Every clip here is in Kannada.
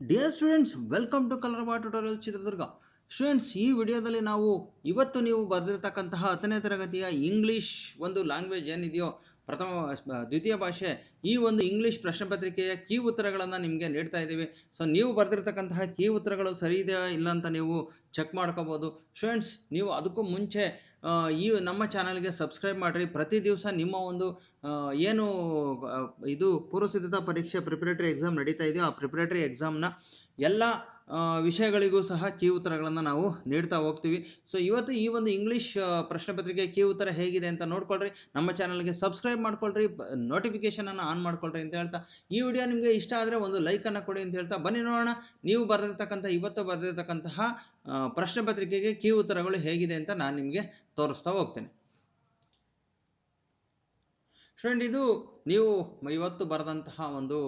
ಡಿಯರ್ ಸ್ಟೂಡೆಂಟ್ಸ್ ವೆಲ್ಕಮ್ ಟು ಕಲರ್ಬಾ ಟ್ಯುಟೋರಿಯಲ್ ಚಿತ್ರದುರ್ಗ ಸ್ಟೂಡೆಂಟ್ಸ್ ಈ ವಿಡಿಯೋದಲ್ಲಿ ನಾವು ಇವತ್ತು ನೀವು ಬರೆದಿರ್ತಕ್ಕಂತಹ ಹತ್ತನೇ ತರಗತಿಯ ಇಂಗ್ಲೀಷ್ ಒಂದು ಲ್ಯಾಂಗ್ವೇಜ್ ಏನಿದೆಯೋ ಪ್ರಥಮ ದ್ವಿತೀಯ ಭಾಷೆ ಈ ಒಂದು ಇಂಗ್ಲೀಷ್ ಪ್ರಶ್ನೆ ಪತ್ರಿಕೆಯ ಕೀ ಉತ್ತರಗಳನ್ನು ನಿಮಗೆ ನೀಡ್ತಾ ಇದ್ದೀವಿ. ಸೊ ನೀವು ಬರೆದಿರ್ತಕ್ಕಂತಹ ಕೀ ಉತ್ತರಗಳು ಸರಿ ಇದೆಯಾ ಇಲ್ಲ ಅಂತ ನೀವು ಚೆಕ್ ಮಾಡ್ಕೋಬೋದು. ಸ್ಟೂಡೆಂಟ್ಸ್ ನೀವು ಅದಕ್ಕೂ ಮುಂಚೆ ಈ ನಮ್ಮ ಚಾನಲ್ಗೆ ಸಬ್ಸ್ಕ್ರೈಬ್ ಮಾಡಿರಿ. ಪ್ರತಿ ದಿವಸ ನಿಮ್ಮ ಒಂದು ಏನು ಇದು ಪೂರ್ವಸಿದ್ಧತಾ ಪರೀಕ್ಷೆ ಪ್ರಿಪ್ರೇಟರಿ ಎಕ್ಸಾಮ್ ನಡೀತಾ ಇದೆಯೋ ಆ ಪ್ರಿಪ್ರೇಟರಿ ಎಕ್ಸಾಮ್ನ ಎಲ್ಲ ವಿಷಯಗಳಿಗೂ ಸಹ ಕೀ ಉತ್ತರಗಳನ್ನು ನಾವು ನೀಡ್ತಾ ಹೋಗ್ತೀವಿ. ಸೊ ಇವತ್ತು ಈ ಒಂದು ಇಂಗ್ಲೀಷ್ ಪ್ರಶ್ನೆ ಪತ್ರಿಕೆ ಕೀ ಉತ್ತರ ಹೇಗಿದೆ ಅಂತ ನೋಡ್ಕೊಳ್ರಿ. ನಮ್ಮ ಚಾನಲ್ಗೆ ಸಬ್ಸ್ಕ್ರೈಬ್ ಮಾಡ್ಕೊಳ್ರಿ ನೋಟಿಫಿಕೇಶನನ್ನು ಆನ್ ಮಾಡ್ಕೊಳ್ರಿ ಅಂತ ಹೇಳ್ತಾ. ಈ ವಿಡಿಯೋ ನಿಮಗೆ ಇಷ್ಟ ಆದರೆ ಒಂದು ಲೈಕನ್ನು ಕೊಡಿ ಅಂತ ಹೇಳ್ತಾ. ಬನ್ನಿ ನೋಡೋಣ, ನೀವು ಬರೆದಿರ್ತಕ್ಕಂಥ, ಇವತ್ತು ಬರೆದಿರ್ತಕ್ಕಂತಹ ಪ್ರಶ್ನೆ ಪತ್ರಿಕೆಗೆ ಕೀ ಉತ್ತರಗಳು ಹೇಗಿದೆ ಅಂತ ನಾನು ನಿಮಗೆ ತೋರಿಸ್ತಾ ಹೋಗ್ತೇನೆ. ಸ್ಟೂಡೆಂಟ್ ಇದು ನೀವು ಇವತ್ತು ಬರೆದಂತಹ ಒಂದು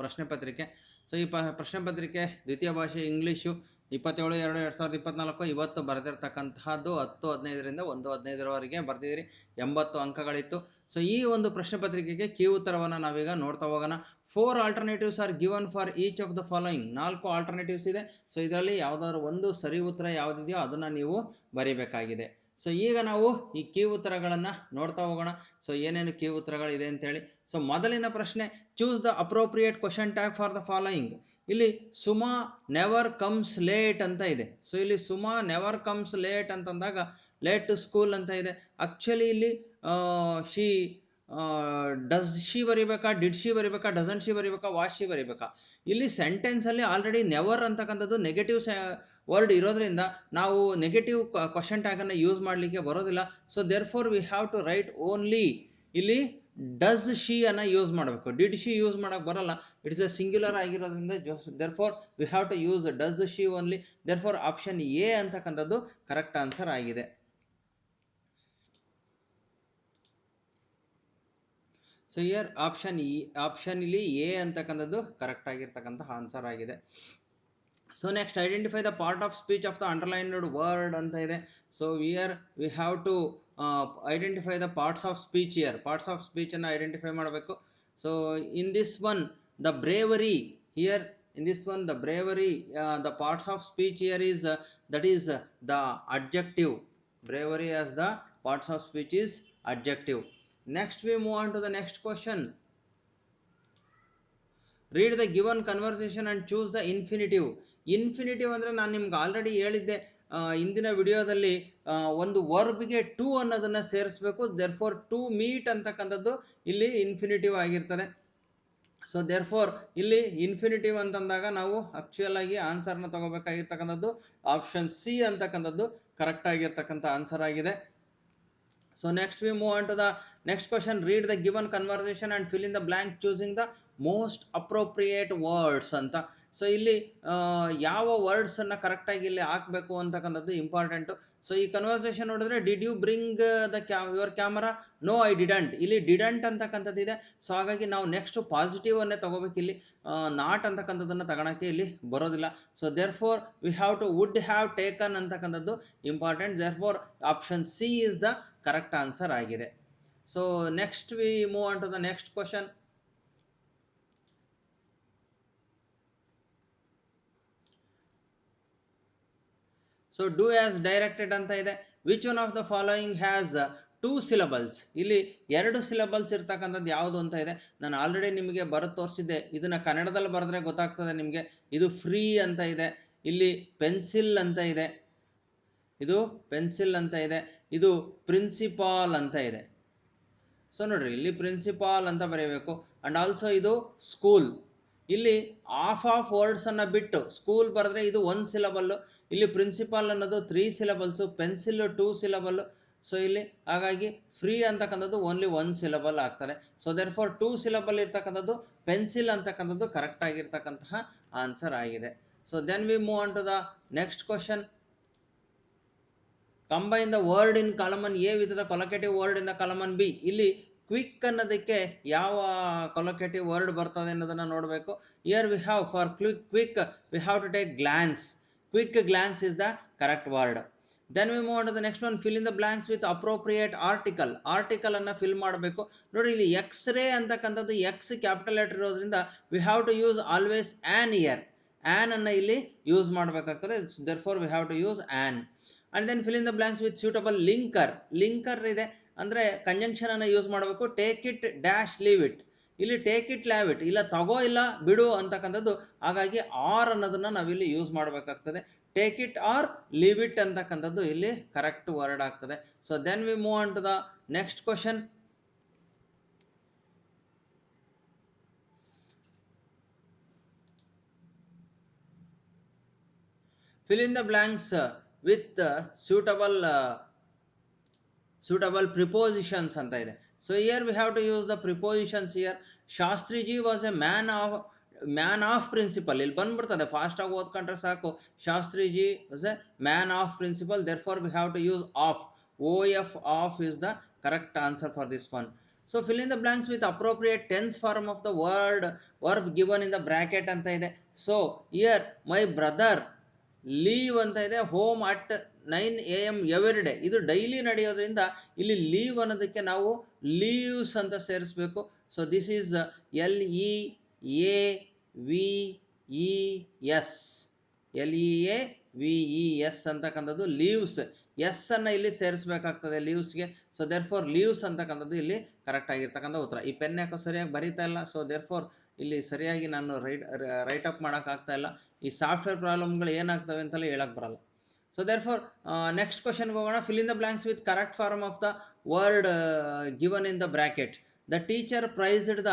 ಪ್ರಶ್ನೆ ಪತ್ರಿಕೆ. ಸೊ ಈ ಪ ಪ್ರಶ್ನೆ ಪತ್ರಿಕೆ, ದ್ವಿತೀಯ ಭಾಷೆ ಇಂಗ್ಲೀಷು ಇಪ್ಪತ್ತೇಳು, ಎರಡು ಎರಡು ಸಾವಿರದ ಇಪ್ಪತ್ನಾಲ್ಕು, ಇವತ್ತು ಬರೆದಿರ್ತಕ್ಕಂತಹದ್ದು ಹತ್ತು, ಹದಿನೈದರಿಂದ ಒಂದು ಹದಿನೈದರವರೆಗೆ ಬರೆದಿದ್ದೀರಿ. ಎಂಬತ್ತು ಅಂಕಗಳಿತ್ತು. ಸೊ ಈ ಒಂದು ಪ್ರಶ್ನೆ ಪತ್ರಿಕೆಗೆ ಕೀ ಉತ್ತರವನ್ನು ನಾವೀಗ ನೋಡ್ತಾ ಹೋಗೋಣ. Four alternatives are given for each of the following ನಾಲ್ಕು ಆಲ್ಟರ್ನೇಟಿವ್ಸ್ ಇದೆ. ಸೊ ಇದರಲ್ಲಿ ಯಾವುದಾದ್ರು ಒಂದು ಸರಿ ಉತ್ತರ ಯಾವುದಿದೆಯೋ ಅದನ್ನು ನೀವು ಬರೀಬೇಕಾಗಿದೆ. ಸೊ ಈಗ ನಾವು ಈ ಕೀ ಉತ್ತರಗಳನ್ನು ನೋಡ್ತಾ ಹೋಗೋಣ. ಸೊ ಏನೇನು ಕೀ ಉತ್ತರಗಳಿದೆ ಅಂತೇಳಿ. ಸೊ ಮೊದಲಿನ ಪ್ರಶ್ನೆ choose the appropriate question tag for the following ಇಲ್ಲಿ ಸುಮಾ ನೆವರ್ ಕಮ್ಸ್ ಲೇಟ್ ಅಂತ ಇದೆ. ಸೊ ಇಲ್ಲಿ ಸುಮಾ ನೆವರ್ ಕಮ್ಸ್ ಲೇಟ್ ಅಂತಂದಾಗ ಲೇಟ್ ಟು ಸ್ಕೂಲ್ ಅಂತ ಇದೆ. ಆ್ಯಕ್ಚುಲಿ ಇಲ್ಲಿ ಶಿ ಡಸ್ ಶಿ ಬರಿಬೇಕಾ ಡಿಡ್ ಶಿ ಬರಿಬೇಕಾ ಡಸಂಟ್ ಶಿ ಬರಿಬೇಕಾ ವಾಶ್ ಶಿ ಬರಿಬೇಕಾ? ಇಲ್ಲಿ ಸೆಂಟೆನ್ಸಲ್ಲಿ ಆಲ್ರೆಡಿ ನೆವರ್ ಅಂತಕ್ಕಂಥದ್ದು ನೆಗೆಟಿವ್ ವರ್ಡ್ ಇರೋದ್ರಿಂದ ನಾವು ನೆಗೆಟಿವ್ ಕ್ವಶನ್ ಟ್ಯಾಗನ್ನು ಯೂಸ್ ಮಾಡಲಿಕ್ಕೆ ಬರೋದಿಲ್ಲ. So therefore we have to write only ಇಲ್ಲಿ ಡಸ್ ಶಿ ಅನ್ನು ಯೂಸ್ ಮಾಡಬೇಕು. ಡಿಡ್ ಶಿ ಯೂಸ್ ಮಾಡೋಕೆ ಬರಲ್ಲ. ಇಟ್ಸ್ ಎ ಸಿಂಗ್ಯುಲರ್ ಆಗಿರೋದ್ರಿಂದ therefore we have to use does she only therefore option A ಅಂತಕ್ಕಂಥದ್ದು ಕರೆಕ್ಟ್ ಆನ್ಸರ್ ಆಗಿದೆ. So here option E option ಇಲ್ಲಿ ಎ ಅಂತಕ್ಕಂಥದ್ದು ಕರೆಕ್ಟ್ ಆಗಿರ್ತಕ್ಕಂಥ ಆನ್ಸರ್ ಆಗಿದೆ. So next identify the part of speech of the underlined word ಅಂತ ಇದೆ. So here we have to identify the parts of speech here parts of ಸ್ಪೀಚನ್ನು identify ಮಾಡಬೇಕು. So in this one the bravery here in this one the bravery the parts of speech here is that is the adjective bravery as the parts of speech is adjective. Next we move on to the next question. Read the given conversation and choose the infinitive infinitive ಅಂದರೆ ನಾನು ನಿಮ್ಗೆ ಆಲ್ರೆಡಿ ಹೇಳಿದ್ದೆ ಇಂದಿನ ವಿಡಿಯೋದಲ್ಲಿ ಒಂದು ವರ್ಬ್ಗೆ ಟು ಅನ್ನೋದನ್ನು ಸೇರಿಸ್ಬೇಕು ದೇರ್ ಫೋರ್ ಟು ಮೀಟ್ ಅಂತಕ್ಕಂಥದ್ದು ಇಲ್ಲಿ ಇನ್ಫಿನಿಟಿವ್ ಆಗಿರ್ತದೆ. ಸೊ ದೇರ್ ಫೋರ್ ಇಲ್ಲಿ ಇನ್ಫಿನಿಟಿವ್ ಅಂತಂದಾಗ ನಾವು ಆಕ್ಚುಯಲ್ ಆಗಿ ಆನ್ಸರ್ನ ತಗೋಬೇಕಾಗಿರ್ತಕ್ಕಂಥದ್ದು ಆಪ್ಷನ್ ಸಿ ಅಂತಕ್ಕಂಥದ್ದು ಕರೆಕ್ಟ್ ಆಗಿರ್ತಕ್ಕಂಥ ಆನ್ಸರ್ ಆಗಿದೆ. So next we move on to the next question. Read the given conversation and fill in the blank choosing the most appropriate words ಅಂತ. ಸೊ ಇಲ್ಲಿ ಯಾವ ವರ್ಡ್ಸನ್ನು ಕರೆಕ್ಟಾಗಿ ಇಲ್ಲಿ ಹಾಕಬೇಕು ಅಂತಕ್ಕಂಥದ್ದು ಇಂಪಾರ್ಟೆಂಟು ಸೊ ಈ ಕನ್ವರ್ಸೇಷನ್ ನೋಡಿದ್ರೆ did you bring the ca your camera no I didn't ಇಲ್ಲಿ ಡಿಡಂಟ್ ಅಂತಕ್ಕಂಥದ್ದು ಇದೆ. ಸೊ ಹಾಗಾಗಿ ನಾವು ನೆಕ್ಸ್ಟ್ ಪಾಸಿಟಿವ್ ಅನ್ನೇ ತಗೋಬೇಕು ಇಲ್ಲಿ. ನಾಟ್ ಅಂತಕ್ಕಂಥದ್ದನ್ನು ತಗೋಣಕ್ಕೆ ಇಲ್ಲಿ ಬರೋದಿಲ್ಲ. So therefore we have to would have taken ಅಂತಕ್ಕಂಥದ್ದು important therefore option C is the correct answer ಆಗಿದೆ. So next we move on to the next question so do as directed ಅಂತ ಇದೆ. Which one of the following has two syllables ಇಲ್ಲಿ ಎರಡು ಸಿಲಬಲ್ಸ್ ಇರ್ತಕ್ಕಂಥದ್ದು ಯಾವುದು ಅಂತ ಇದೆ. ನಾನು ಆಲ್ರೆಡಿ ನಿಮಗೆ ಬರೆದು ತೋರಿಸಿದ್ದೆ. ಇದನ್ನು ಕನ್ನಡದಲ್ಲಿ ಬರೆದ್ರೆ ಗೊತ್ತಾಗ್ತದೆ ನಿಮಗೆ. ಇದು ಫ್ರೀ ಅಂತ ಇದೆ. ಇಲ್ಲಿ ಪೆನ್ಸಿಲ್ ಅಂತ ಇದೆ. ಇದು ಪೆನ್ಸಿಲ್ ಅಂತ ಇದೆ. ಇದು ಪ್ರಿನ್ಸಿಪಾಲ್ ಅಂತ ಇದೆ. ಸೊ ನೋಡ್ರಿ, ಇಲ್ಲಿ ಪ್ರಿನ್ಸಿಪಾಲ್ ಅಂತ ಬರೀಬೇಕು. ಆ್ಯಂಡ್ ಆಲ್ಸೋ ಇದು ಸ್ಕೂಲ್ ಇಲ್ಲಿ ಆಫ್ ಆಫ್ ವರ್ಡ್ಸನ್ನು ಬಿಟ್ಟು ಸ್ಕೂಲ್ ಬರೆದ್ರೆ ಇದು ಒನ್ ಸಿಲಬಲ್ಲು ಇಲ್ಲಿ ಪ್ರಿನ್ಸಿಪಾಲ್ ಅನ್ನೋದು three syllables pencil two syllable so ಇಲ್ಲಿ ಹಾಗಾಗಿ ಫ್ರೀ ಅಂತಕ್ಕಂಥದ್ದು ಓನ್ಲಿ ಒನ್ ಸಿಲಬಲ್ ಆಗ್ತಾರೆ so therefore two syllable ಇರ್ತಕ್ಕಂಥದ್ದು ಪೆನ್ಸಿಲ್ ಅಂತಕ್ಕಂಥದ್ದು ಕರೆಕ್ಟ್ ಆಗಿರ್ತಕ್ಕಂತಹ ಆನ್ಸರ್ ಆಗಿದೆ. So then we move on to the next question combine the word in column A with the collocative word in the column B ಇಲ್ಲಿ ಕ್ವಿಕ್ ಅನ್ನೋದಕ್ಕೆ ಯಾವ ಕೊಲೊಕೇಟಿವ್ ವರ್ಡ್ ಬರ್ತದೆ ಅನ್ನೋದನ್ನು ನೋಡಬೇಕು. Here we have for quick quick we have to take glance quick glance is the correct word then we move the next one fill in the blanks with appropriate article article ಅನ್ನ ಫಿಲ್ ಮಾಡಬೇಕು. ನೋಡಿ ಇಲ್ಲಿ ಎಕ್ಸ್ ರೇ ಅಂತಕ್ಕಂಥದ್ದು ಎಕ್ಸ್ ಕ್ಯಾಪಿಟಲ್ ಲೆಟರ್ ಇರೋದ್ರಿಂದ we have to use always an here an ಅನ್ನು ಇಲ್ಲಿ ಯೂಸ್ ಮಾಡಬೇಕಾಗ್ತದೆ. Therefore we have to use an and then fill in the blanks with suitable linker linker ಇದೆ. ಅಂದರೆ ಕಂಜಂಕ್ಷನ್ ಅನ್ನು ಯೂಸ್ ಮಾಡಬೇಕು. Take it dash leave it ಇಲ್ಲಿ ಟೇಕ್ ಇಟ್ ಲ್ಯಾವ್ ಇಟ್ ಇಲ್ಲ ತಗೋ, ಇಲ್ಲ ಬಿಡು ಅಂತಕ್ಕಂಥದ್ದು. ಹಾಗಾಗಿ ಆರ್ ಅನ್ನೋದನ್ನ ನಾವಿಲ್ಲಿ ಯೂಸ್ ಮಾಡಬೇಕಾಗ್ತದೆ. Take it or leave it ಅಂತಕ್ಕಂಥದ್ದು ಇಲ್ಲಿ ಕರೆಕ್ಟ್ ವರ್ಡ್ ಆಗ್ತದೆ. So then we move on to the next question fill in the blanks. Uh, suitable suitable prepositions ಅಂತ ಇದೆ. So here we have to use the prepositions here. Shastriji was a man of man of principle ಇಲ್ಲಿ ಬಂದ್ಬಿಡ್ತದೆ. ಫಾಸ್ಟಾಗಿ ಓದ್ಕೊಂಡ್ರೆ ಸಾಕು. Shastriji was a man of principle therefore we have to use of O F of is the correct answer for this one so fill in the blanks with appropriate tense form of the word verb given in the bracket ಅಂತ ಇದೆ. So here my brother leave ಅಂತ ಇದೆ home at nine A M every day ಇದು ಡೈಲಿ ನಡೆಯೋದ್ರಿಂದ ಇಲ್ಲಿ ಲೀವ್ ಅನ್ನೋದಕ್ಕೆ ನಾವು ಲೀವ್ಸ್ ಅಂತ ಸೇರಿಸ್ಬೇಕು. So this is L E A V E S L E A V E S ಅಂತಕ್ಕಂಥದ್ದು ಲೀವ್ಸ್ ಎಸ್ ಅನ್ನು ಇಲ್ಲಿ ಸೇರಿಸಬೇಕಾಗ್ತದೆ ಲೀವ್ಸ್ಗೆ ಸೊ ದೇರ್ ಫೋರ್ ಲೀವ್ಸ್ ಅಂತಕ್ಕಂಥದ್ದು ಇಲ್ಲಿ ಕರೆಕ್ಟ್ ಆಗಿರ್ತಕ್ಕಂಥ ಉತ್ತರ. ಈ ಪೆನ್ ಯಾಕೋ ಸರಿಯಾಗಿ ಬರೀತಾ ಇಲ್ಲ. ಸೊ ದೇರ್ ಫೋರ್ ಇಲ್ಲಿ ಸರಿಯಾಗಿ ನಾನು ರೈಟ್ ರೈಟ್ ಅಪ್ ಮಾಡೋಕ್ಕಾಗ್ತಾ ಇಲ್ಲ. ಈ ಸಾಫ್ಟ್ವೇರ್ ಪ್ರಾಬ್ಲಮ್ಗಳು ಏನಾಗ್ತವೆ ಅಂತಲೇ ಹೇಳಕ್ಕೆ ಬರಲ್ಲ. ಸೊ ದೇರ್ ಫಾರ್ ನೆಕ್ಸ್ಟ್ ಕ್ವಶನ್ಗೆ ಹೋಗೋಣ. Fill in the blanks with correct form of the word given in the bracket the teacher praised the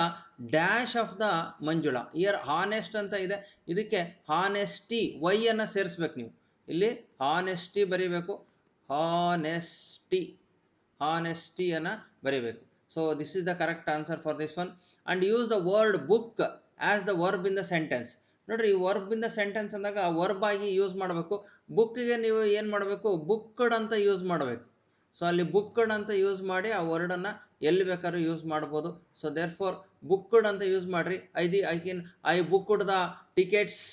dash of the Manjula here honest ಅಂತ ಇದೆ. ಇದಕ್ಕೆ ಹಾನೆಸ್ಟಿ ವೈ ಅನ್ನು ಸೇರಿಸ್ಬೇಕು ನೀವು. ಇಲ್ಲಿ ಹಾನೆಸ್ಟಿ ಬರೀಬೇಕು. ಹಾನೆಸ್ಟಿ ಆನೆಸ್ಟಿಯನ್ನು ಬರೀಬೇಕು. So this is the correct answer for this one and use the word book as the verb in the sentence ನೋಡ್ರಿ, ಈ ವರ್ಬ್ ಇನ್ ದ ಸೆಂಟೆನ್ಸ್ ಅಂದಾಗ ಆ ವರ್ಬ್ ಆಗಿ ಯೂಸ್ ಮಾಡಬೇಕು. ಬುಕ್ಕಿಗೆ ನೀವು ಏನು ಮಾಡಬೇಕು? ಬುಕ್ಡ್ ಅಂತ ಯೂಸ್ ಮಾಡಬೇಕು. ಸೊ ಅಲ್ಲಿ ಬುಕ್ಡ್ ಅಂತ ಯೂಸ್ ಮಾಡಿ ಆ ವರ್ಡನ್ನು ಎಲ್ಲಿ ಬೇಕಾದ್ರೂ ಯೂಸ್ ಮಾಡ್ಬೋದು. ಸೊ ದೇರ್ ಫಾರ್ ಬುಕ್ಡ್ ಅಂತ ಯೂಸ್ ಮಾಡಿರಿ. I the I can I booked the tickets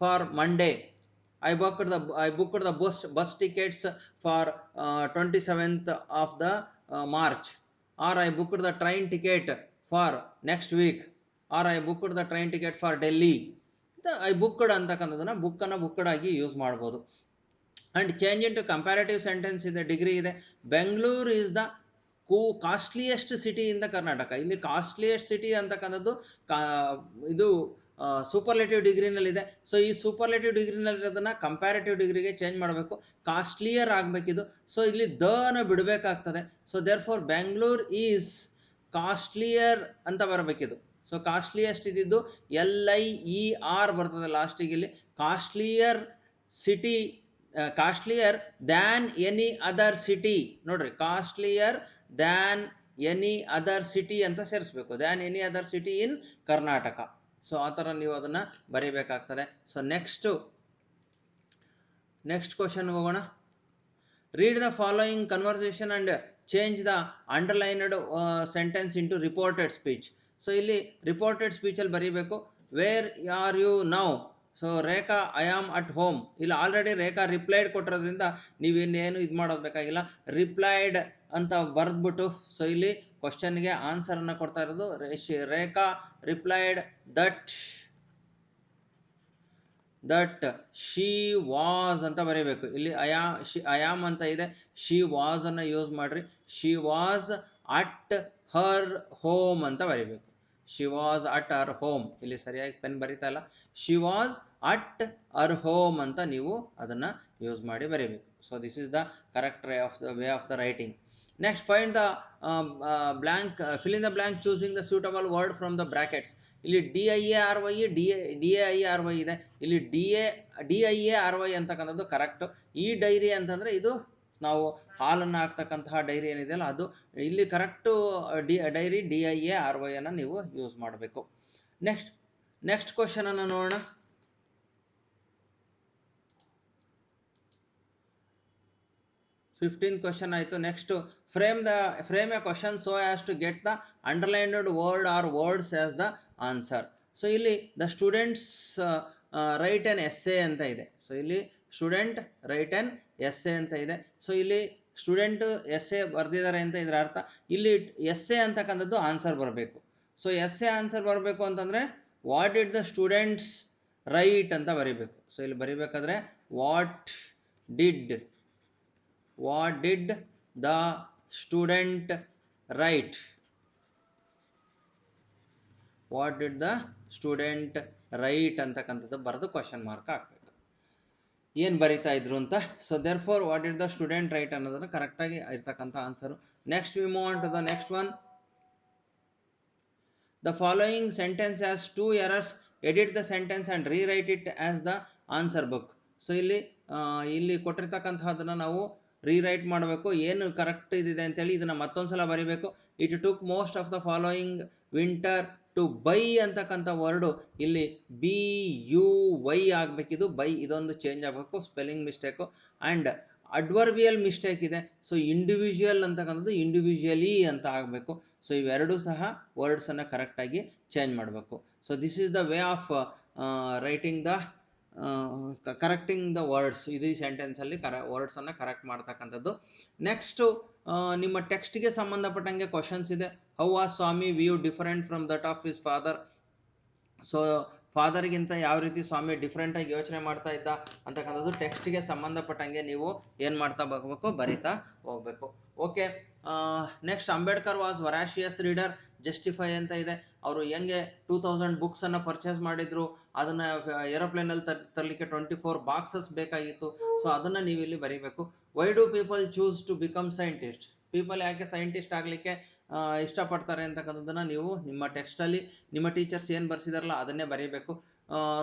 for Monday I booked the I booked the bus bus tickets for twenty seventh of the March or I booked the train ticket for next week or I booked the train ticket for Delhi I booked ಅಂತಕ್ಕಂಥದ್ದನ್ನು ಬುಕ್ಕನ್ನು ಬುಕ್ಡ್ ಆಗಿ ಯೂಸ್ ಮಾಡ್ಬೋದು. And change in to comparative sentence ಇದೆ ಡಿಗ್ರಿ ಇದೆ. ಬೆಂಗಳೂರು ಈಸ್ ದ ಕೂ costliest city in the Karnataka ಇಲ್ಲಿ ಕಾಸ್ಟ್ಲಿಯೆಸ್ಟ್ ಸಿಟಿ ಅಂತಕ್ಕಂಥದ್ದು, ಕಾ, ಇದು ಸೂಪರ್ಲೇಟಿವ್ ಡಿಗ್ರಿನಲ್ಲಿದೆ ಸೊ ಈ ಸೂಪರ್ಲೇಟಿವ್ ಡಿಗ್ರಿನಲ್ಲಿರೋದನ್ನು ಕಂಪ್ಯಾರಿಟಿವ್ ಡಿಗ್ರಿಗೆ ಚೇಂಜ್ ಮಾಡಬೇಕು. ಕಾಸ್ಟ್ಲಿಯರ್ ಆಗಬೇಕಿದು. ಸೊ ಇಲ್ಲಿ ದನ ಬಿಡಬೇಕಾಗ್ತದೆ. So therefore Bengaluru is costlier ಅಂತ ಬರಬೇಕಿದು. ಸೊ ಕಾಸ್ಟ್ಲಿಯೆಸ್ಟ್ ಇದ್ದಿದ್ದು ಎಲ್ ಐ ಇ ಆರ್ ಬರ್ತದೆ ಲಾಸ್ಟಿಗೆ ಇಲ್ಲಿ. Costlier city costlier than any other city ನೋಡ್ರಿ costlier than any other city ಅಂತ ಸೇರಿಸ್ಬೇಕು. Than any other city in Karnataka so ಆ ಥರ ನೀವು ಅದನ್ನು ಬರೀಬೇಕಾಗ್ತದೆ. ಸೊ ನೆಕ್ಸ್ಟು ನೆಕ್ಸ್ಟ್ ಕ್ವಶನ್ಗೆ ಹೋಗೋಣ. Read the following conversation and change the underlined sentence into reported speech so ಇಲ್ಲಿ ರಿಪೋರ್ಟೆಡ್ ಸ್ಪೀಚಲ್ಲಿ ಬರೀಬೇಕು. Where are you now so Rekha I am at home ಇಲ್ಲಿ ಆಲ್ರೆಡಿ ರೇಖಾ ರಿಪ್ಲೈಡ್ ಕೊಟ್ಟಿರೋದ್ರಿಂದ ನೀವಿನ್ನೇನು ಇದು ಮಾಡೋದು ಬೇಕಾಗಿಲ್ಲ. ರಿಪ್ಲೈಡ್ ಅಂತ ಬರೆದ್ಬಿಟ್ಟು ಸೊ ಇಲ್ಲಿ ಕ್ವಶನ್ಗೆ ಆನ್ಸರನ್ನು ಕೊಡ್ತಾ ಇರೋದು. Rekha replied that that she was ಅಂತ ಬರೀಬೇಕು. ಇಲ್ಲಿ ಅಯಾ ಶಿ ಅಯಾಮ್ ಅಂತ ಇದೆ. ಶಿ ವಾಸ್ ಅನ್ನು ಯೂಸ್ ಮಾಡಿರಿ. She was at her home ಅಂತ ಬರೀಬೇಕು. She was at her home ಇಲ್ಲಿ ಸರಿಯಾಗಿ ಪೆನ್ ಬರೀತಾ ಇಲ್ಲ. She was at her home ಅಂತ ನೀವು ಅದನ್ನು ಯೂಸ್ ಮಾಡಿ ಬರೀಬೇಕು. So this is the correct way of the way of the writing next find the blank fill in the blank choosing the suitable word from the brackets ಇಲ್ಲಿ D I A R Y D A D A I R Y ಇದೆ. ಇಲ್ಲಿ D A D I A R Y ಅಂತಕ್ಕಂಥದ್ದು ಕರೆಕ್ಟು ಈ ಡೈರಿ ಅಂತಂದರೆ ಇದು ನಾವು ಹಾಲನ್ನು ಹಾಕ್ತಕ್ಕಂತಹ ಡೈರಿ ಏನಿದೆಯಲ್ಲ ಅದು ಇಲ್ಲಿ correct D, dairy D I A, R Y ಅನ್ನು ನೀವು ಯೂಸ್ ಮಾಡಬೇಕು. ನೆಕ್ಸ್ಟ್ ನೆಕ್ಸ್ಟ್ ಕ್ವಶನನ್ನು ನೋಡೋಣ. ಫಿಫ್ಟೀನ್ ಕ್ವಶನ್ ಆಯಿತು. Next, frame the, frame a question so as to get the underlined word or words as the answer. So, ಇಲ್ಲಿ the students write N S A ಅಂತ ಇದೆ. ಸೊ, ಇಲ್ಲಿ student write an S A ಅಂತ ಇದೆ. ಸೊ ಇಲ್ಲಿ ಸ್ಟೂಡೆಂಟ್ ಎ ಬರೆದಿದ್ದಾರೆ ಅಂತ ಇದರ ಅರ್ಥ. ಇಲ್ಲಿ ಎಸ್ ಎ ಅಂತಕ್ಕಂಥದ್ದು ಆನ್ಸರ್ ಬರಬೇಕು. ಸೊ ಎಸ್ ಎ ಆನ್ಸರ್ ಬರಬೇಕು ಅಂತಂದರೆ what it the students write ಅಂತ ಬರಿಬೇಕು. ಸೊ ಇಲ್ಲಿ ಬರಿಬೇಕಾದ್ರೆ what did what did the student write what did the student write ಅಂತಕ್ಕಂಥದ್ದು ಬರೆದು ಕ್ವಶನ್ ಮಾರ್ಕ್ ಹಾಕ್ಬೇಕು. ಏನು ಬರಿತಾ ಇದ್ರು ಅಂತ? So therefore what is the student write ಅನ್ನೋದನ್ನ ಕರೆಕ್ಟಾಗಿ ಇರ್ತಕ್ಕಂಥ answer next we move on to the next one the following sentence as two errors edit the sentence and rewrite it as the answer book so ಇಲ್ಲಿ ಇಲ್ಲಿ ಕೊಟ್ಟಿರ್ತಕ್ಕಂಥದನ್ನು ನಾವು ರೀರೈಟ್ ಮಾಡಬೇಕು. ಏನು ಕರೆಕ್ಟ್ ಇದಿದೆ ಅಂತೇಳಿ ಇದನ್ನ ಮತ್ತೊಂದ್ಸಲ ಬರಿಬೇಕು. It took most of the following winter to by ಅಂತಕ್ಕಂಥ ವರ್ಡು ಇಲ್ಲಿ ಬಿ ಯು ವೈ ಆಗಬೇಕಿದು. ಬೈ ಇದೊಂದು ಚೇಂಜ್ ಆಗಬೇಕು spelling mistake and adverbial mistake ಇದೆ. ಸೊ ಇಂಡಿವಿಜುವಲ್ ಅಂತಕ್ಕಂಥದ್ದು ಇಂಡಿವಿಜುವಲಿ ಅಂತ ಆಗಬೇಕು. ಸೊ ಇವೆರಡೂ ಸಹ ವರ್ಡ್ಸನ್ನು ಕರೆಕ್ಟಾಗಿ ಚೇಂಜ್ ಮಾಡಬೇಕು. So this is the way of writing the correcting the words ಇದು ಈ ಸೆಂಟೆನ್ಸಲ್ಲಿ ಕರ ವರ್ಡ್ಸನ್ನು ಕರೆಕ್ಟ್ ಮಾಡ್ತಕ್ಕಂಥದ್ದು. ನೆಕ್ಸ್ಟು ನಿಮ್ಮ ಟೆಕ್ಸ್ಟ್ಗೆ ಸಂಬಂಧಪಟ್ಟಂಗೆ ಕ್ವಶನ್ಸ್ ಇದೆ. ಹೌ ಆ Swami view different from that of his father so ಫಾದರ್ಗಿಂತ ಯಾವ ರೀತಿ ಸ್ವಾಮಿ ಡಿಫ್ರೆಂಟಾಗಿ ಯೋಚನೆ ಮಾಡ್ತಾ ಇದ್ದ ಅಂತಕ್ಕಂಥದ್ದು ಟೆಕ್ಸ್ಟ್ಗೆ ಸಂಬಂಧಪಟ್ಟಂಗೆ ನೀವು ಏನು ಮಾಡ್ತಾ ಹೋಗ್ಬೇಕು ಬರಿತಾ ಹೋಗ್ಬೇಕು. Okay next Ambedkar was voracious reader justify ಅಂತ ಇದೆ. ಅವರು ಹೆಂಗೆ ಟೂ ತೌಸಂಡ್ ಬುಕ್ಸನ್ನು ಪರ್ಚೇಸ್ ಮಾಡಿದ್ರು, ಅದನ್ನು ಏರೋಪ್ಲೇನಲ್ಲಿ ತರ್, ತರಲಿಕ್ಕೆ ಟ್ವೆಂಟಿ ಫೋರ್ ಬಾಕ್ಸಸ್ ಬೇಕಾಗಿತ್ತು. ಸೊ ಅದನ್ನು ನೀವು ಇಲ್ಲಿ ಬರೀಬೇಕು. Why do people choose to become scientist people ಯಾಕೆ ಸೈಂಟಿಸ್ಟ್ ಆಗಲಿಕ್ಕೆ ಇಷ್ಟಪಡ್ತಾರೆ ಅಂತಕ್ಕಂಥದ್ದನ್ನು ನೀವು ನಿಮ್ಮ ಟೆಕ್ಸ್ಟಲ್ಲಿ ನಿಮ್ಮ ಟೀಚರ್ಸ್ ಏನು ಬರೆಸಿದಾರಲ್ಲ ಅದನ್ನೇ ಬರೀಬೇಕು.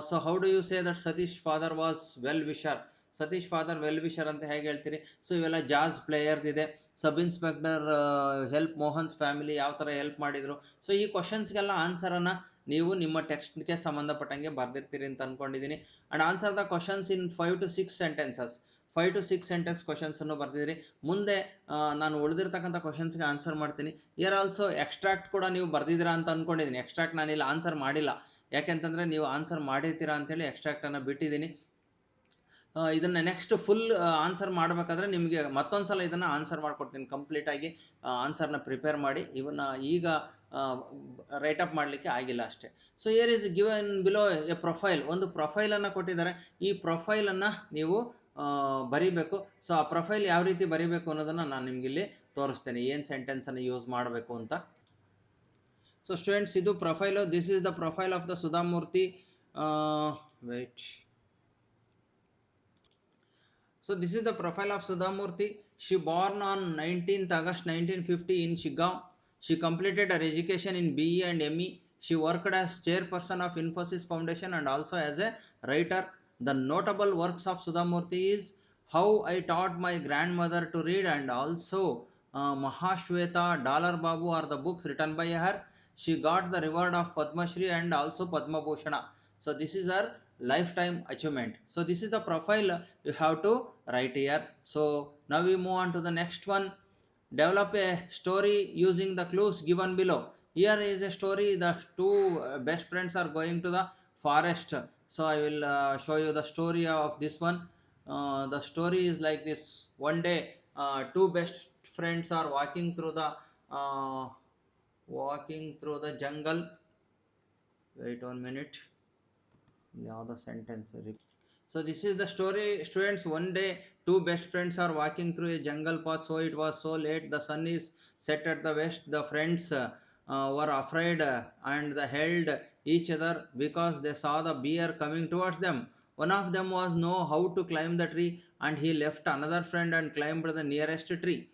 So how do you say that Satish father was well wisher Satish father well wisher ಅಂತ ಹೇಗೆ ಹೇಳ್ತೀರಿ? ಸೊ ಇವೆಲ್ಲ ಜಾಜ್ ಪ್ಲೇಯರ್ಸ್ ಇದೆ. Sub inspector help Mohan's family ಯಾವ ಥರ ಹೆಲ್ಪ್ ಮಾಡಿದರು? ಸೊ ಈ ಕ್ವಶನ್ಸ್ಗೆಲ್ಲ ಆನ್ಸರನ್ನು ನೀವು ನಿಮ್ಮ ಟೆಕ್ಸ್ಟ್ಗೆ ಸಂಬಂಧಪಟ್ಟಂಗೆ ಬರೆದಿರ್ತೀರಿ ಅಂತ ಅಂದ್ಕೊಂಡಿದ್ದೀನಿ and answer the questions in five to six sentences five to six sentence ಕ್ವಶನ್ಸನ್ನು ಬರ್ದಿದ್ದೀರಿ ಮುಂದೆ ನಾನು ಉಳಿದಿರ್ತಕ್ಕಂಥ ಕ್ವಶನ್ಸ್ಗೆ ಆನ್ಸರ್ ಮಾಡ್ತೀನಿ. ಇಯರ್ ಆಲ್ಸೋ ಎಕ್ಸ್ಟ್ರಾಕ್ಟ್ ಕೂಡ ನೀವು ಬರ್ದಿದ್ದೀರಾ ಅಂತ ಅಂದ್ಕೊಂಡಿದ್ದೀನಿ ಎಕ್ಸ್ಟ್ರಾಕ್ಟ್ ನಾನಿಲ್ಲಿ ಆನ್ಸರ್ ಮಾಡಿಲ್ಲ. ಯಾಕೆಂತಂದರೆ ನೀವು ಆನ್ಸರ್ ಮಾಡಿರ್ತೀರಾ ಅಂತೇಳಿ ಎಕ್ಸ್ಟ್ರಾಕ್ಟನ್ನು ಬಿಟ್ಟಿದ್ದೀನಿ ಇದನ್ನ ನೆಕ್ಸ್ಟ್ ಫುಲ್ ಆನ್ಸರ್ ಮಾಡಬೇಕಾದ್ರೆ ನಿಮಗೆ ಮತ್ತೊಂದು ಸಲ ಇದನ್ನು ಆನ್ಸರ್ ಮಾಡಿಕೊಡ್ತೀನಿ ಕಂಪ್ಲೀಟಾಗಿ ಆನ್ಸರ್ನ ಪ್ರಿಪೇರ್ ಮಾಡಿ, ಇವನ್ನ ಈಗ ರೈಟ್ ಅಪ್ ಮಾಡಲಿಕ್ಕೆ ಆಗಿಲ್ಲ ಅಷ್ಟೇ. So here is given below a profile ಒಂದು ಪ್ರೊಫೈಲನ್ನು ಕೊಟ್ಟಿದ್ದಾರೆ. ಈ ಪ್ರೊಫೈಲನ್ನು ನೀವು ಬರೀಬೇಕು. ಸೊ ಆ ಪ್ರೊಫೈಲ್ ಯಾವ ರೀತಿ ಬರಿಬೇಕು ಅನ್ನೋದನ್ನು ನಾನು ನಿಮಗಿಲ್ಲಿ ತೋರಿಸ್ತೇನೆ. ಏನು ಸೆಂಟೆನ್ಸನ್ನು ಯೂಸ್ ಮಾಡಬೇಕು ಅಂತ. ಸೊ ಸ್ಟೂಡೆಂಟ್ಸ್ ಇದು profile this is the profile of the Sudha Murthy wait So this is the profile of Sudhamurti. She born on 19th August 1950 in Shigaon. She completed her education in BE and ME. She worked as chairperson of Infosys Foundation and also as a writer. The notable works of Sudhamurti is How I Taught My Grandmother to Read and also uh, Mahashweta, Dollar Babu are the books written by her. She got the reward of Padma Shri and also Padma Bhushana. So this is her lifetime achievement. So this is the profile you have to right here. So now we move on to the next one. Develop a story using the clues given below. Here is a story. The two uh, best friends are going to the forest. So i will uh, show you the story of this one. Uh, the story is like this. One day uh, two best friends are walking through the uh, walking through the jungle. Wait one minute. Now the sentence. So this is the story. Students one day two best friends are walking through a jungle path. So it was so late. The sun is set at the west. The friends uh, were afraid and they held each other because they saw the bear coming towards them. One of them was know how to climb the tree and he left another friend and climbed the nearest tree.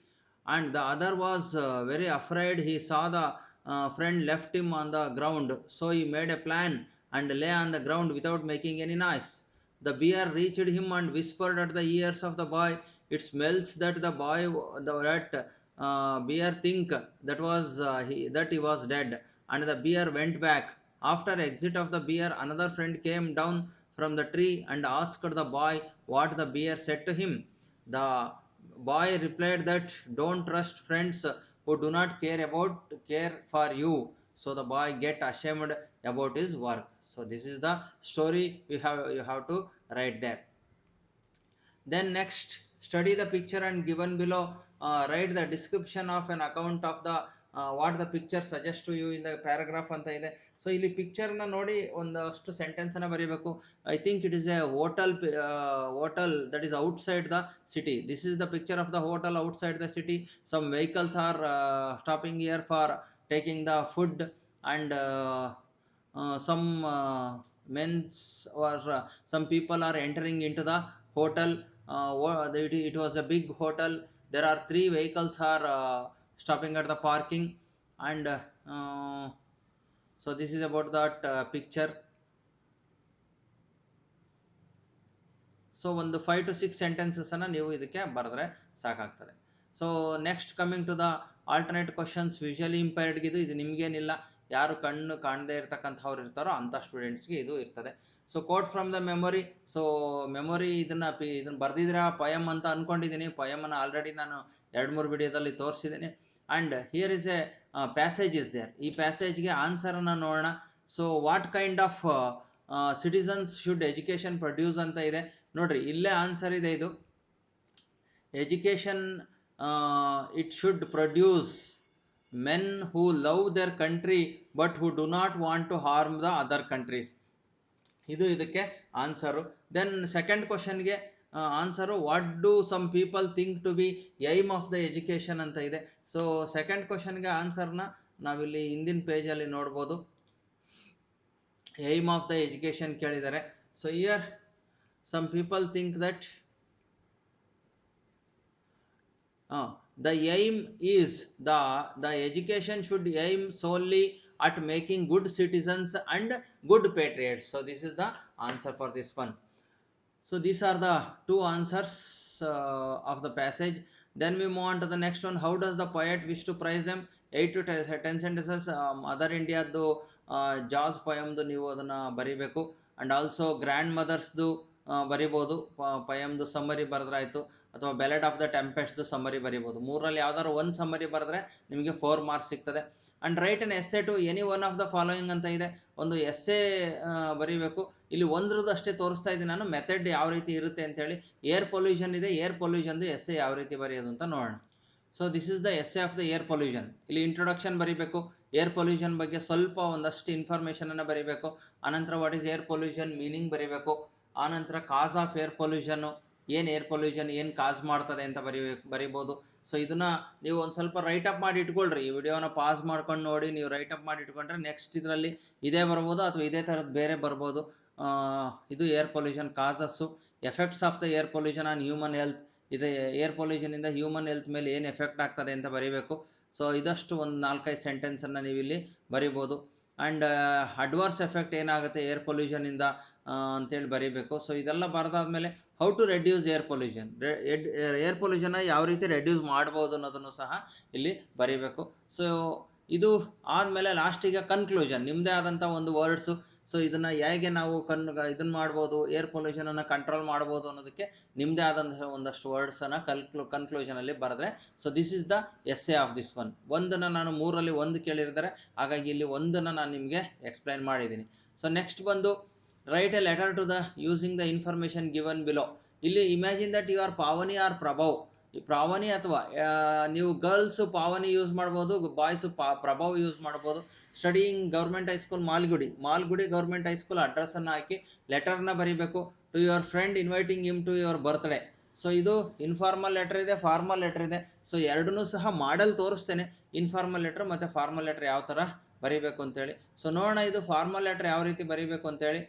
And the other was uh, very afraid. He saw the uh, friend left him on the ground. So he made a plan and lay on the ground without making any noise the bear reached him and whispered at the ears of the boy it smells that the boy the that uh, bear think that was uh, he, that he was dead. And the bear went back. After exit of the bear another friend came down from the tree and asked the boy what the bear said to him. The boy replied that don't trust friends who do not care about care for you so the boy get ashamed about his work so this is the story we have you have to write there then next study the picture and given below uh, write the description of an account of the what the picture suggest to you in the paragraph ಅಂತ ಇದೆ ಸೊ ಇಲ್ಲಿ ಪಿಕ್ಚರ್ನ ನೋಡಿ ಒಂದಷ್ಟು ಸೆಂಟೆನ್ಸನ್ನು ಬರೀಬೇಕು I think it is a hotel hotel that is outside the city this is the picture of the hotel outside the city some vehicles are stopping here for taking and uh, uh, some uh, men's or uh, some people are entering into the hotel uh, it, it was a big hotel there are three vehicles are uh, stopping at the parking and uh, uh, so this is about that uh, picture so ಒಂದು ಫೈವ್ ಟು ಸಿಕ್ಸ್ ಸೆಂಟೆನ್ಸಸನ್ನು ನೀವು ಇದಕ್ಕೆ ಬರೆದ್ರೆ ಸಾಕಾಗ್ತದೆ so next coming to the alternate questions visually ಇಂಪೈರ್ಡ್ಗಿದು ಇದು ಇದು ನಿಮಗೇನಿಲ್ಲ, ಯಾರು ಕಣ್ಣು ಕಾಣದೇ ಇರ್ತಕ್ಕಂಥವ್ರು ಇರ್ತಾರೋ ಅಂಥ ಸ್ಟೂಡೆಂಟ್ಸ್ಗೆ ಇದು ಇರ್ತದೆ. So quote from the memory so memory ಇದನ್ನು ಪಿ, ಇದನ್ನು ಬರೆದಿದ್ರೆ ಪಯಮ್ ಅಂತ ಅಂದ್ಕೊಂಡಿದ್ದೀನಿ ಪಯಮನ್ನು ಆಲ್ರೆಡಿ ನಾನು ಎರಡು ಮೂರು ವಿಡಿಯೋದಲ್ಲಿ ತೋರಿಸಿದ್ದೀನಿ and here is a passage is there ಈ ಪ್ಯಾಸೇಜ್ಗೆ ಆನ್ಸರನ್ನು ನೋಡೋಣ. So what kind of citizens should education produce ಅಂತ ಇದೆ. ನೋಡ್ರಿ, ಇಲ್ಲೇ ಆನ್ಸರ್ ಇದೆ ಇದು. Education it should produce men who love their country but who do not want to harm the other countries ಇದು ಇದಕ್ಕೆ ಆನ್ಸರು ದೆನ್ ಸೆಕೆಂಡ್ ಕ್ವಶನ್ಗೆ answer what do some people think to be aim of the education ಅಂತ ಇದೆ. ಸೊ ಸೆಕೆಂಡ್ ಕ್ವಶನ್ಗೆ ಆನ್ಸರ್ನ ನಾವಿಲ್ಲಿ ಹಿಂದಿನ ಪೇಜಲ್ಲಿ ನೋಡ್ಬೋದು. ಏಮ್ ಆಫ್ ದ ಎಜುಕೇಷನ್ ಕೇಳಿದ್ದಾರೆ. So here some people think that the aim is the the education should aim solely at making good citizens and good patriots so this is the answer for this one so these are the two answers uh, of the passage then we move on to the next one how does the poet wish to praise them 8 to 10 sentences um, other ಇಂಡಿಯಾದ್ದು ಜಾಸ್ ಪಯಮ್ದು ನೀವು ಅದನ್ನು ಬರಿಬೇಕು ಆ್ಯಂಡ್ ಆಲ್ಸೋ ಗ್ರ್ಯಾಂಡ್ ಮದರ್ಸ್ದು ಬರಿಬೋದು. ಪಯಮ್ದು ಸಮ್ಮರಿ ಬರೆದ್ರಾಯ್ತು. ಅಥವಾ ಬೆಲೆಡ್ ಆಫ್ ದ ಟೆಂಪೆಸ್ಟ್ದು ಸಮ್ಮರಿ ಬರಿಬೋದು. ಮೂರಲ್ಲಿ ಯಾವ್ದಾದ್ರು ಒಂದು ಸಮ್ಮರಿ ಬರೆದ್ರೆ ನಿಮಗೆ ಫೋರ್ ಮಾರ್ಕ್ಸ್ ಸಿಗ್ತದೆ. And write an essay to any one of the following ಅಂತ ಇದೆ. ಒಂದು ಎಸ್ಸೆ ಬರೀಬೇಕು. ಇಲ್ಲಿ ಒಂದ್ರದ್ದು ಅಷ್ಟೇ ತೋರಿಸ್ತಾ ಇದ್ದೀನಿ ನಾನು. ಮೆಥಡ್ ಯಾವ ರೀತಿ ಇರುತ್ತೆ ಅಂತೇಳಿ ಏರ್ ಪೊಲ್ಯೂಷನ್ ಇದೆ. ಏರ್ ಪೊಲ್ಯೂಷನ್ದು ಎಸ್ಸೆ ಯಾವ ರೀತಿ ಬರೆಯೋದು ಅಂತ ನೋಡೋಣ. So this is the essay of the air pollution ಇಲ್ಲಿ ಇಂಟ್ರೊಡಕ್ಷನ್ ಬರೀಬೇಕು. ಏರ್ ಪೊಲ್ಯೂಷನ್ ಬಗ್ಗೆ ಸ್ವಲ್ಪ ಒಂದಷ್ಟು ಇನ್ಫಾರ್ಮೇಷನನ್ನು ಬರೀಬೇಕು. ಆನಂತರ what is air pollution meaning ಬರೀಬೇಕು. ಆನಂತರ ಕಾಸ್ ಆಫ್ ಏರ್ ಪೊಲ್ಯೂಷನ್ನು, ಏನು ಏರ್ ಪೊಲ್ಯೂಷನ್, ಏನು ಕಾಸ್ ಮಾಡ್ತದೆ ಅಂತ ಬರಿಬೇಕು ಬರಿಬೋದು. ಸೊ ಇದನ್ನು ನೀವು ಒಂದು ಸ್ವಲ್ಪ ರೈಟ್ ಅಪ್ ಮಾಡಿ ಇಟ್ಕೊಳ್ರಿ. ಈ ವಿಡಿಯೋನ ಪಾಸ್ ಮಾಡ್ಕೊಂಡು ನೋಡಿ, ನೀವು ರೈಟ್ ಅಪ್ ಮಾಡಿ ಇಟ್ಕೊಂಡ್ರೆ ನೆಕ್ಸ್ಟ್ ಇದರಲ್ಲಿ ಇದೇ ಬರ್ಬೋದು ಅಥವಾ ಇದೇ ಥರದ್ದು ಬೇರೆ ಬರ್ಬೋದು. ಇದು air pollution causes. Effects of the air pollution on human health ಇದು ಏರ್ ಪೊಲ್ಯೂಷನಿಂದ ಹ್ಯೂಮನ್ ಹೆಲ್ತ್ ಮೇಲೆ ಏನು ಎಫೆಕ್ಟ್ ಆಗ್ತದೆ ಅಂತ ಬರೀಬೇಕು. ಸೊ ಇದಷ್ಟು ಒಂದು ನಾಲ್ಕೈದು ಸೆಂಟೆನ್ಸನ್ನು ನೀವು ಇಲ್ಲಿ ಬರಿಬೋದು. ಆ್ಯಂಡ್ ಅಡ್ವರ್ಸ್ ಎಫೆಕ್ಟ್ ಏನಾಗುತ್ತೆ? ಏರ್ ಪೊಲ್ಯೂಷನಿಂದ ಅಂತೇಳಿ ಬರೀಬೇಕು. ಸೊ ಇದೆಲ್ಲ ಬರೆದಾದ್ಮೇಲೆ how to reduce air pollution air ಪೊಲ್ಯೂಷನ್ನ ಯಾವ ರೀತಿ ರೆಡ್ಯೂಸ್ ಮಾಡ್ಬೋದು ಅನ್ನೋದನ್ನು ಸಹ ಇಲ್ಲಿ ಬರೀಬೇಕು. ಸೊ ಇದು ಆದಮೇಲೆ ಲಾಸ್ಟಿಗೆ ಕನ್ಕ್ಲೂಷನ್ ನಿಮ್ಮದೇ ಆದಂಥ ಒಂದು ವರ್ಡ್ಸು ಸೊ ಇದನ್ನ ಹೇಗೆ ನಾವು ಕನ್ ಇದನ್ನ ಮಾಡ್ಬೋದು ಏರ್ ಪೊಲ್ಯೂಷನನ್ನು ಕಂಟ್ರೋಲ್ ಮಾಡ್ಬೋದು ಅನ್ನೋದಕ್ಕೆ ನಿಮ್ದೇ ಆದಂತಹ ಒಂದಷ್ಟು ವರ್ಡ್ಸನ್ನು ಕಲ್ಕ್ಲು ಕನ್ಕ್ಲೂಷನಲ್ಲಿ ಬರೆದ್ರೆ. So this is the essay of this one ಒಂದನ್ನ ನಾನು ಮೂರಲ್ಲಿ ಒಂದು ಕೇಳಿರ್ತಾರೆ. ಹಾಗಾಗಿ ಇಲ್ಲಿ ಒಂದನ್ನ ನಾನು ನಿಮಗೆ ಎಕ್ಸ್ಪ್ಲೈನ್ ಮಾಡಿದ್ದೀನಿ. ಸೊ ನೆಕ್ಸ್ಟ್ ಬಂದು write a letter to the using the information given below ಇಲ್ಲಿ imagine that you are Pavani or Prabhav Pravani ಅಥವಾ ನೀವು ಗರ್ಲ್ಸ್ ಪಾವನಿ ಯೂಸ್ ಮಾಡ್ಬೋದು ಬಾಯ್ಸ್ ಪಾ, ಪ್ರಭಾವ ಯೂಸ್ ಮಾಡ್ಬೋದು. Studying government high school Malgudi. Malgudi government high school ಅಡ್ರೆಸ್ಸನ್ನು ಹಾಕಿ ಲೆಟರ್ನ ಬರೀಬೇಕು. To your friend inviting him to your birthday so ಇದು ಇನ್ಫಾರ್ಮಲ್ ಲೆಟರ್ ಇದೆ ಫಾರ್ಮಲ್ ಲೆಟರ್ ಇದೆ. ಸೊ ಎರಡನ್ನೂ ಸಹ ಮಾಡಲ್ ತೋರಿಸ್ತೇನೆ. ಇನ್ಫಾರ್ಮಲ್ ಲೆಟ್ರ್ ಮತ್ತು ಫಾರ್ಮಲ್ ಲೆಟ್ರ್ ಯಾವ ಥರ ಬರೀಬೇಕು ಅಂತೇಳಿ. ಸೊ ನೋಡೋಣ ಇದು ಫಾರ್ಮಲ್ ಲೆಟ್ರ್ ಯಾವ ರೀತಿ ಬರೀಬೇಕು ಅಂತೇಳಿ.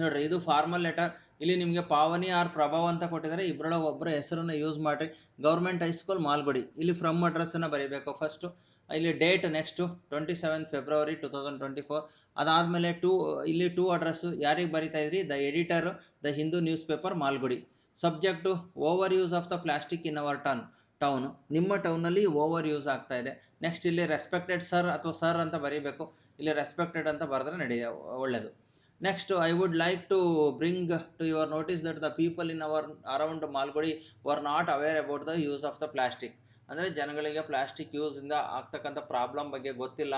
ನೋಡ್ರಿ, ಇದು ಫಾರ್ಮಲ್ ಲೆಟರ್ ಇಲ್ಲಿ ನಿಮಗೆ ಪಾವನಿ ಆರ್ ಪ್ರಭಾವ ಅಂತ ಕೊಟ್ಟಿದ್ದಾರೆ. ಇಬ್ಬರೊಳಗೆ ಒಬ್ಬರ ಹೆಸರನ್ನು ಯೂಸ್ ಮಾಡಿರಿ. Government high school Malgudi. ಇಲ್ಲಿ ಫ್ರಮ್ ಅಡ್ರೆಸ್ಸನ್ನು ಬರೀಬೇಕು. ಫಸ್ಟು ಇಲ್ಲಿ date next twenty seven February two thousand twenty four ಅದಾದಮೇಲೆ ಟೂ ಇಲ್ಲಿ ಟೂ ಅಡ್ರೆಸ್ಸು ಯಾರಿಗೆ ಬರಿತಾ ಇದ್ರಿ? The editor the Hindu news paper Malgudi. Subject over use of the plastic in our town town ನಿಮ್ಮ ಟೌನಲ್ಲಿ ಓವರ್ ಯೂಸ್ ಆಗ್ತಾ ಇದೆ. ನೆಕ್ಸ್ಟ್ ಇಲ್ಲಿ ರೆಸ್ಪೆಕ್ಟೆಡ್ ಸರ್ ಅಥವಾ ಸರ್ ಅಂತ ಬರೀಬೇಕು. ಇಲ್ಲಿ ರೆಸ್ಪೆಕ್ಟೆಡ್ ಅಂತ ಬರೆದ್ರೆ ನಡೆಯ ಒಳ್ಳೆಯದು next I would like to bring to your notice that the people in our around Malgudi were not aware about the use of the plastic ಅಂದರೆ ಜನಗಳಿಗೆ ಪ್ಲಾಸ್ಟಿಕ್ ಯೂಸಿಂದ ಆಗ್ತಕ್ಕಂಥ ಪ್ರಾಬ್ಲಮ್ ಬಗ್ಗೆ ಗೊತ್ತಿಲ್ಲ.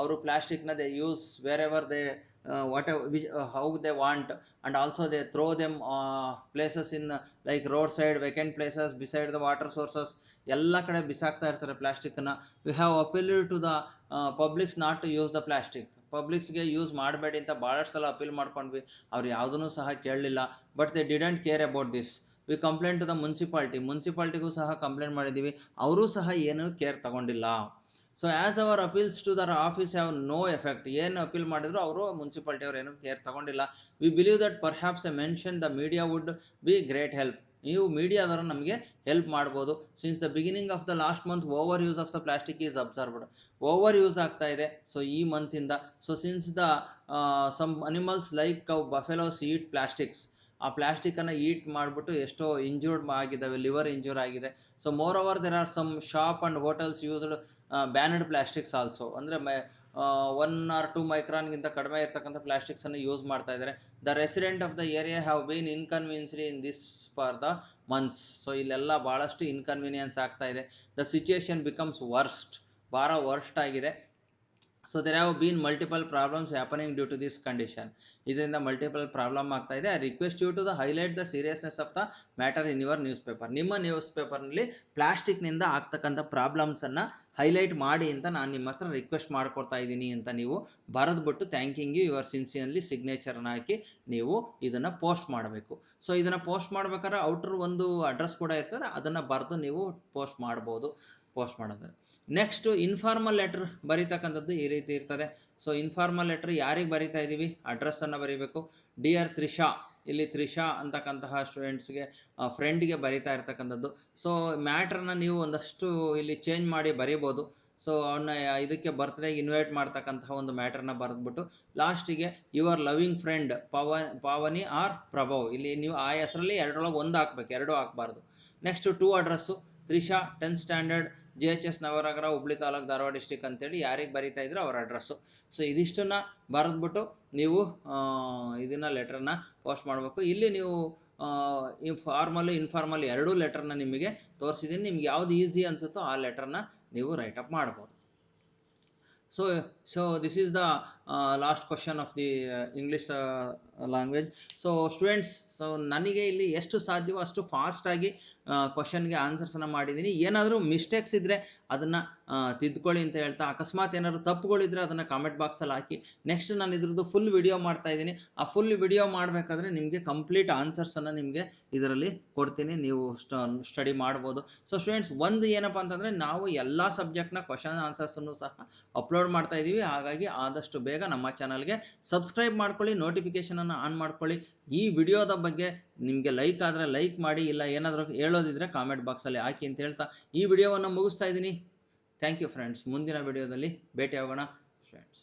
ಅವರು ಪ್ಲಾಸ್ಟಿಕ್ನ they use wherever they how they want and also they throw them uh, places in uh, like roadside vacant places beside the water sources. ಎಲ್ಲ ಕಡೆ ಬಿಸಾಕ್ತಾ ಇರ್ತಾರೆ ಪ್ಲಾಸ್ಟಿಕ್ನ we have appeal to the publics not to use the plastic ಪಬ್ಲಿಕ್ಸ್ಗೆ use ಮಾಡಬೇಡಿ ಅಂತ ಭಾಳಷ್ಟು ಸಲ ಅಪೀಲ್ ಮಾಡ್ಕೊಂಡ್ವಿ. ಅವ್ರು ಯಾವುದನ್ನು ಸಹ ಕೇಳಲಿಲ್ಲ. But they didn't care about this we complaint to the municipality ಮುನ್ಸಿಪಾಲ್ಟಿಗೂ ಸಹ ಕಂಪ್ಲೇಂಟ್ ಮಾಡಿದ್ದೀವಿ ಅವರೂ ಸಹ ಏನೂ ಕೇರ್ ತಗೊಂಡಿಲ್ಲ. So as our appeals to their office have no effect ಏನು ಅಪೀಲ್ ಮಾಡಿದ್ರು ಅವರು ಮುನ್ಸಿಪಾಲ್ಟಿ ಅವ್ರು ಏನೂ ಕೇರ್ ತಗೊಂಡಿಲ್ಲ. We believe that perhaps a mention the media would be great help ನೀವು ಮೀಡಿಯಾದವರು ನಮಗೆ ಹೆಲ್ಪ್ ಮಾಡ್ಬೋದು. Since the beginning of the last month over use of the plastic is observed over use ಆಗ್ತಾ ಇದೆ. ಸೊ ಈ ಮಂತಿಂದ so since the some animals like cow buffaloes eat plastics ಆ ಪ್ಲಾಸ್ಟಿಕನ್ನು ಈಟ್ ಮಾಡಿಬಿಟ್ಟು ಎಷ್ಟೋ ಇಂಜೂರ್ಡ್ ಆಗಿದ್ದಾವೆ ಲಿವರ್ ಇಂಜೂರ್ ಆಗಿದೆ. So moreover there are some shop and hotels used banned plastics also ಅಂದರೆ, ಮೈ ಒನ್ ಆರ್ ಟು ಮೈಕ್ರಾನ್ಗಿಂತ ಕಡಿಮೆ ಇರ್ತಕ್ಕಂಥ ಪ್ಲಾಸ್ಟಿಕ್ಸನ್ನು ಯೂಸ್ ಮಾಡ್ತಾ ಇದ್ದಾರೆ. The resident of the area have been inconvenienced in this for the months so ಇಲ್ಲೆಲ್ಲ ಭಾಳಷ್ಟು ಇನ್ಕನ್ವೀನಿಯನ್ಸ್ ಆಗ್ತಾ ಇದೆ. ದ ಸಿಚುಯೇಷನ್ ಬಿಕಮ್ಸ್ ವರ್ಸ್ಟ್ ಭಾಳ ವರ್ಸ್ಟ್ ಆಗಿದೆ. So there have been multiple problems happening due to this condition ಇದರಿಂದ ಮಲ್ಟಿಪಲ್ ಪ್ರಾಬ್ಲಮ್ ಆಗ್ತಾ ಇದೆ. I request you to the highlight the seriousness of the matter in your newspaper ನಿಮ್ಮ ನ್ಯೂಸ್ ಪೇಪರ್ನಲ್ಲಿ ಪ್ಲಾಸ್ಟಿಕ್ನಿಂದ ಆಗ್ತಕ್ಕಂಥ ಪ್ರಾಬ್ಲಮ್ಸನ್ನು ಹೈಲೈಟ್ ಮಾಡಿ ಅಂತ ನಾನು ನಿಮ್ಮ ಹತ್ರ ರಿಕ್ವೆಸ್ಟ್ ಮಾಡ್ಕೊಡ್ತಾ ಇದ್ದೀನಿ ಅಂತ ನೀವು ಬರೆದ್ಬಿಟ್ಟು ಥ್ಯಾಂಕಿಂಗ್ ಯು ಯುವರ್ ಸಿನ್ಸಿಯರ್ಲಿ ಸಿಗ್ನೇಚರ್ನ ಹಾಕಿ ನೀವು ಇದನ್ನು ಪೋಸ್ಟ್ ಮಾಡಬೇಕು. ಸೊ ಇದನ್ನು ಪೋಸ್ಟ್ ಮಾಡ್ಬೇಕಾದ್ರೆ ಔಟ್ರ್ ಒಂದು ಅಡ್ರೆಸ್ ಕೂಡ ಇರ್ತದೆ. ಅದನ್ನು ಬರೆದು ನೀವು ಪೋಸ್ಟ್ ಮಾಡ್ಬೋದು. ಪೋಸ್ಟ್ ಮಾಡೋದು ನೆಕ್ಸ್ಟು ಇನ್ಫಾರ್ಮಲ್ ಲೆಟ್ರ್ ಬರೀತಕ್ಕಂಥದ್ದು ಈ ರೀತಿ ಇರ್ತದೆ. ಸೊ ಇನ್ಫಾರ್ಮಲ್ ಲೆಟ್ರ್ ಯಾರಿಗೆ ಬರಿತಾ ಇದ್ದೀವಿ ಅಡ್ರೆಸ್ಸನ್ನು ಬರೀಬೇಕು. ಡಿಯರ್ ತ್ರಿಷಾ ಇಲ್ಲಿ ತ್ರಿಷಾ ಅಂತಕ್ಕಂತಹ ಸ್ಟೂಡೆಂಟ್ಸ್ಗೆ ಫ್ರೆಂಡ್ಗೆ ಬರಿತಾ ಇರ್ತಕ್ಕಂಥದ್ದು. ಸೊ ಮ್ಯಾಟ್ರನ್ನ ನೀವು ಒಂದಷ್ಟು ಇಲ್ಲಿ ಚೇಂಜ್ ಮಾಡಿ ಬರೀಬೋದು. ಸೊ ಅವನ್ನ ಇದಕ್ಕೆ ಬರ್ತ್ಡೇಗೆ ಇನ್ವೈಟ್ ಮಾಡ್ತಕ್ಕಂತಹ ಒಂದು ಮ್ಯಾಟ್ರನ್ನ ಬರೆದ್ಬಿಟ್ಟು ಲಾಸ್ಟಿಗೆ ಯುವರ್ ಲವಿಂಗ್ ಫ್ರೆಂಡ್ ಪವ, ಪಾವನಿ ಆರ್ ಪ್ರಭವ್ ಇಲ್ಲಿ ನೀವು ಆ ಹೆಸರಲ್ಲಿ ಎರಡರೊಳಗೆ ಒಂದು ಹಾಕ್ಬೇಕು. ಎರಡೂ ಹಾಕ್ಬಾರ್ದು. Next to address Trisha, tenth standard J H S Navanagar Hubli taluk Dharwad district ಅಂತೇಳಿ ಯಾರಿಗೆ ಬರಿತಾ ಇದ್ರು ಅವ್ರ ಅಡ್ರೆಸ್ಸು ಸೊ ಇದಿಷ್ಟನ್ನು ಬರೆದ್ಬಿಟ್ಟು ನೀವು ಇದನ್ನು ಲೆಟ್ರನ್ನ ಪೋಸ್ಟ್ ಮಾಡಬೇಕು. ಇಲ್ಲಿ ನೀವು ಈ ಫಾರ್ಮಲ್ ಇನ್ಫಾರ್ಮಲ್ ಎರಡೂ ಲೆಟ್ರನ್ನ ನಿಮಗೆ ತೋರಿಸಿದ್ದೀನಿ ನಿಮ್ಗೆ ಯಾವ್ದು ಈಸಿ ಅನಿಸುತ್ತೋ ಆ ಲೆಟ್ರನ್ನ ನೀವು ರೈಟಪ್ ಮಾಡ್ಬೋದು. So so this is the last question of the English language so students so ನನಗೆ ಇಲ್ಲಿ ಎಷ್ಟು ಸಾಧ್ಯವೋ ಅಷ್ಟು ಫಾಸ್ಟಾಗಿ ಕ್ವಶನ್ಗೆ ಆನ್ಸರ್ಸನ್ನು ಮಾಡಿದ್ದೀನಿ. ಏನಾದರೂ ಮಿಸ್ಟೇಕ್ಸ್ ಇದ್ದರೆ ಅದನ್ನು ತಿದ್ಕೊಳ್ಳಿ ಅಂತ ಹೇಳ್ತಾ, ಅಕಸ್ಮಾತ್ ಏನಾದರೂ ತಪ್ಪುಗಳಿದ್ರೆ ಅದನ್ನು ಕಾಮೆಂಟ್ ಬಾಕ್ಸಲ್ಲಿ ಹಾಕಿ. ನೆಕ್ಸ್ಟ್ ನಾನು ಇದ್ರದ್ದು ಫುಲ್ ವಿಡಿಯೋ ಮಾಡ್ತಾ ಇದ್ದೀನಿ. ಆ ಫುಲ್ ವಿಡಿಯೋ ಮಾಡಬೇಕಾದ್ರೆ ನಿಮಗೆ ಕಂಪ್ಲೀಟ್ ಆನ್ಸರ್ಸನ್ನು ನಿಮಗೆ ಇದರಲ್ಲಿ ಕೊಡ್ತೀನಿ. ನೀವು ಸ್ಟಡಿ ಮಾಡ್ಬೋದು. ಸೊ ಸ್ಟೂಡೆಂಟ್ಸ್ ಒಂದು ಏನಪ್ಪ ಅಂತಂದರೆ ನಾವು ಎಲ್ಲ ಸಬ್ಜೆಕ್ಟ್ನ ಕ್ವಶನ್ ಆನ್ಸರ್ಸನ್ನು ಸಹ ಅಪ್ಲೋಡ್ ಮಾಡ್ತಾ ಇದ್ದೀವಿ ಹಾಗಾಗಿ ಆದಷ್ಟು ಬೇಗ ನಮ್ಮ ಚಾನಲ್ಗೆ ಸಬ್ಸ್ಕ್ರೈಬ್ ಮಾಡ್ಕೊಳ್ಳಿ. ನೋಟಿಫಿಕೇಷನನ್ನು ಆನ್ ಮಾಡ್ಕೊಳ್ಳಿ. ಈ ವಿಡಿಯೋದ ಬಗ್ಗೆ ನಿಮಗೆ ಲೈಕ್ ಆದರೆ ಲೈಕ್ ಮಾಡಿ, ಇಲ್ಲ ಏನಾದರೂ ಹೇಳೋದಿದ್ರೆ ಕಾಮೆಂಟ್ ಬಾಕ್ಸಲ್ಲಿ ಹಾಕಿ ಅಂತ ಹೇಳ್ತಾ ಈ ವಿಡಿಯೋವನ್ನು ಮುಗಿಸ್ತಾ ಇದ್ದೀನಿ. ಥ್ಯಾಂಕ್ ಯು ಫ್ರೆಂಡ್ಸ್ ಮುಂದಿನ ವಿಡಿಯೋದಲ್ಲಿ ಭೇಟಿಯಾಗೋಣ ಫ್ರೆಂಡ್ಸ್